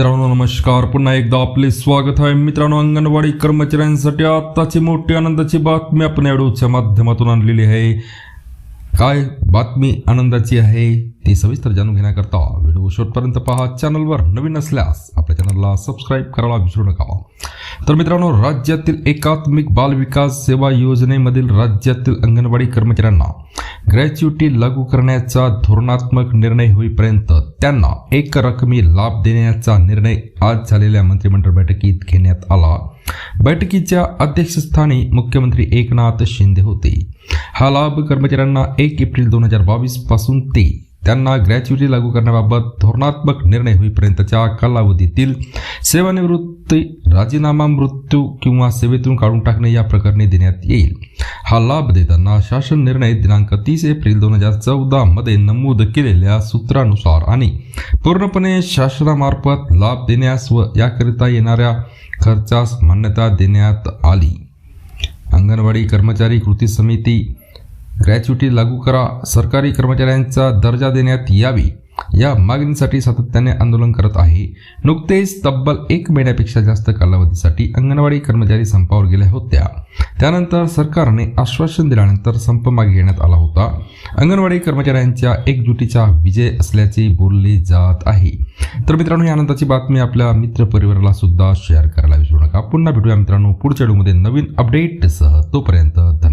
मित्रांनो नमस्कार. पुन्हा एकदा आपले स्वागत आहे. मित्रांनो अंगणवाडी कर्मचाऱ्यांसाठी आत्ताची मोठी आनंदाची बातमी आपण या व्हिडिओच्या माध्यमातून आणलेली आहे. काय बातमी आनंदाची आहे ती सविस्तर जाणून घेण्याकरता व्हिडिओ शेवटपर्यंत पहा. चॅनलवर नवीन असल्यास आपल्या चॅनलला सबस्क्राईब करायला विसरू नका. तर मित्रांनो राज्यातील एकात्मिक बाल विकास सेवा योजनेमधील राज्यातील अंगणवाडी कर्मचाऱ्यांना ग्रॅच्युटी लागू करण्याचा धोरणात्मक निर्णय होईपर्यंत त्यांना एक रकमी लाभ देण्याचा निर्णय आज झालेल्या मंत्रिमंडळ बैठकीत घेण्यात आला. बैठकीच्या अध्यक्षस्थानी मुख्यमंत्री एकनाथ शिंदे होते. हा लाभ कर्मचाऱ्यांना एक एप्रिल दोन हजार बावीसपासून ते त्यांना ग्रॅच्युटी लागू करण्याबाबत धोरणात्मक निर्णय होईपर्यंतच्या कालावधीतील सेवानिवृत्ती राजीनामा मृत्यू किंवा सेवेतून काढून टाकणे या प्रकरणी देण्यात येईल. हा लाभ देताना शासन निर्णय दिनांक तीस एप्रिल दोन हजार चौदा मध्ये नमूद केलेल्या सूत्रानुसार आणि पूर्णपणे शासनामार्फत लाभ देण्यास व याकरिता येणाऱ्या खर्चास मान्यता देण्यात आली. अंगणवाडी कर्मचारी कृती समिती ग्रॅच्युटी लागू करा. सरकारी कर्मचाऱ्यांचा दर्जा देण्यात यावी. या मागणीसाठी सातत्याने आंदोलन करत आहे. नुकतेच तब्बल एक महिन्यापेक्षा जास्त कालावधीसाठी अंगणवाडी कर्मचारी संपावर गेल्या होत्या. त्यानंतर सरकारने आश्वासन दिल्यानंतर संप मागे घेण्यात आला होता. अंगणवाडी कर्मचाऱ्यांच्या एकजुटीचा विजय असल्याचे बोलले जात आहे. तर मित्रांनो ही आनंदाची बातमी आपल्या मित्र परिवाराला सुद्धा शेअर करायला विसरू नका. पुन्हा भेटूया मित्रांनो पुढच्या व्हिडिओमध्ये. नवीन अपडेटसह तोपर्यंत धन्यवाद.